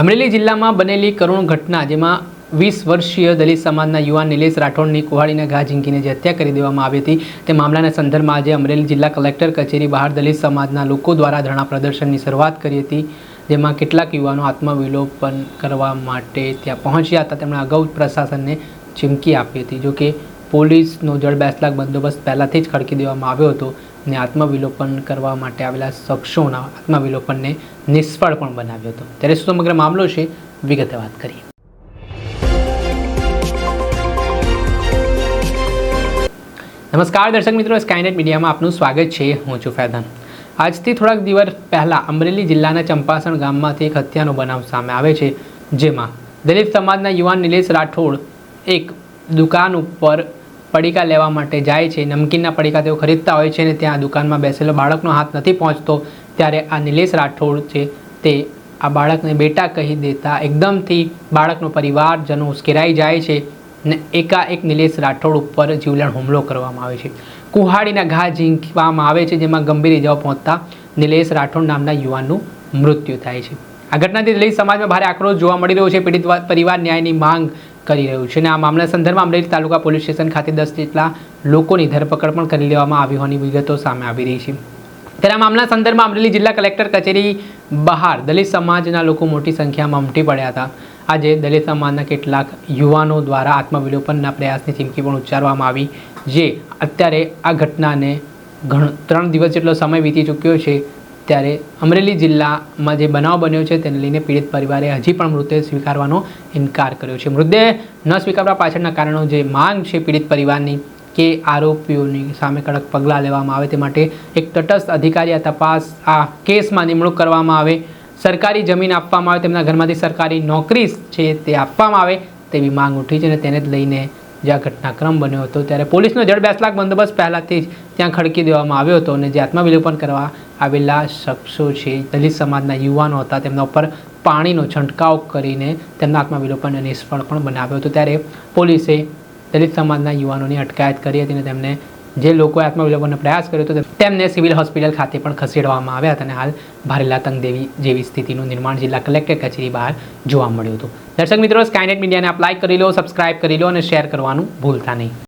અમરેલી જિલ્લામાં બનેલી કરુણ ઘટના, જેમાં વીસ વર્ષીય દલિત સમાજના યુવાન નિલેશ રાઠોડની કુહાડીને ઘા ઝીંકીને જે હત્યા કરી દેવામાં આવી હતી, તે મામલાના સંદર્ભમાં આજે અમરેલી જિલ્લા કલેક્ટર કચેરી બહાર દલિત સમાજના લોકો દ્વારા ધરણા પ્રદર્શનની શરૂઆત કરી હતી, જેમાં કેટલાક યુવાનો આત્મવિલોપન કરવા માટે ત્યાં પહોંચ્યા હતા. તેમણે અગાઉ પ્રશાસનને ચીમકી આપી હતી જોકે પોલીસનો જળ બેસલાક બંદોબસ્ત પહેલાંથી જ ખડકી દેવામાં આવ્યો હતો. અને આત્મવિલોપન કરવા માટે આવેલા શખ્સોના આત્મવિલોપનને નિષ્ફળ પણ બનાવ્યો હતો. ત્યારે શું સમગ્ર મામલો છે, વિગતે વાત કરીએ. નમસ્કાર દર્શક મિત્રો સ્કાયનેટ મીડિયામાં આપનું સ્વાગત છે. હું છું ફૈદાન. આજથી થોડાક દિવસ પહેલાં અમરેલી જિલ્લાના ચંપાસણ ગામમાંથી એક હત્યાનો બનાવ સામે આવે છે, જેમાં દલિત સમાજના યુવાન નિલેશ રાઠોડ એક દુકાન ઉપર પડીકા લેવા માટે જાય છે, નમકીનના પડીકા તેઓ ખરીદતા હોય છે અને ત્યાં દુકાનમાં બેસેલો બાળકનો હાથ નથી પહોંચતો, ત્યારે આ નિલેશ રાઠોડ છે તે આ બાળકને બેટા કહી દેતા એકદમથી બાળકનો પરિવારજનો ઉશ્કેરાઈ જાય છે ને એકાએક નિલેશ રાઠોડ ઉપર જીવલેણ હુમલો કરવામાં આવે છે. કુહાડીના ઘા ઝીંકવામાં આવે છે, જેમાં ગંભીર ઇજાઓ પહોંચતા નિલેશ રાઠોડ નામના યુવાનનું મૃત્યુ થાય છે. આ ઘટનાથી દલિત સમાજમાં ભારે આક્રોશ જોવા મળી રહ્યો છે. પીડિત પરિવાર ન્યાયની માંગ કરી રહ્યું છે અને આ મામલા સંદર્ભમાં અમરેલી તાલુકા પોલીસ સ્ટેશન ખાતે દસ જેટલા લોકોની ધરપકડ પણ કરી લેવામાં આવી હોવાની વિગતો સામે આવી રહી છે. ત્યારે આ મામલા સંદર્ભમાં અમરેલી જિલ્લા કલેક્ટર કચેરી બહાર દલિત સમાજના લોકો મોટી સંખ્યામાં ઉમટી પડ્યા હતા. આજે દલિત સમાજના કેટલાક યુવાનો દ્વારા આત્મવિલોપનના પ્રયાસની ચીમકી પણ ઉચ્ચારવામાં આવી, જે અત્યારે આ ઘટનાને ઘણ ત્રણ દિવસ જેટલો સમય વીતી ચૂક્યો છે ત્યારે અમરેલી જિલ્લામાં જે બનાવ બન્યો છે તેને લઈને પીડિત પરિવારે હજી પણ મૃતદેહ સ્વીકારવાનો ઇનકાર કર્યો છે. મૃતદેહ ન સ્વીકારવા પાછળના કારણો જે માંગ છે પીડિત પરિવારની કે આરોપીઓની સામે કડક પગલાં લેવામાં આવે તે માટે એક તટસ્થ અધિકારી આ તપાસ, આ કેસમાં નિમણૂક કરવામાં આવે. સરકારી જમીન આપવામાં આવે, તેમના ઘરમાંથી સરકારી નોકરી છે તે આપવામાં આવે તેવી માંગ ઉઠી છે અને તેને જ લઈને જે આ ઘટનાક્રમ બન્યો હતો, ત્યારે પોલીસનો જડ બેસલાક બંદોબસ્ત પહેલાંથી જ ત્યાં ખડકી દેવામાં આવ્યો હતો અને જે આત્મવિલોપન કરવા આવેલા શખ્સો છે દલિત સમાજના યુવાનો હતા, તેમના ઉપર પાણીનો છંટકાવ કરીને તેમના આત્મવિલોપનને નિષ્ફળ પણ બનાવ્યો હતો. ત્યારે પોલીસે દલિત સમાજના યુવાનોની અટકાયત કરી હતી અને તેમને જે લોકોએ આત્મવિલોપનનો પ્રયાસ કર્યો હતો, તેમને સિવિલ હોસ્પિટલ ખાતે પણ ખસેડવામાં આવ્યા હતા અને હાલ ભારેલા તંગદેવી જેવી સ્થિતિનું નિર્માણ જિલ્લા કલેક્ટર કચેરી બહાર જોવા મળ્યું હતું. દર્શક મિત્રો સ્કાયનેટ મીડિયાને આપ લાઇક કરી લો સબસ્ક્રાઇબ કરી લો અને શેર કરવાનું ભૂલતા નહીં.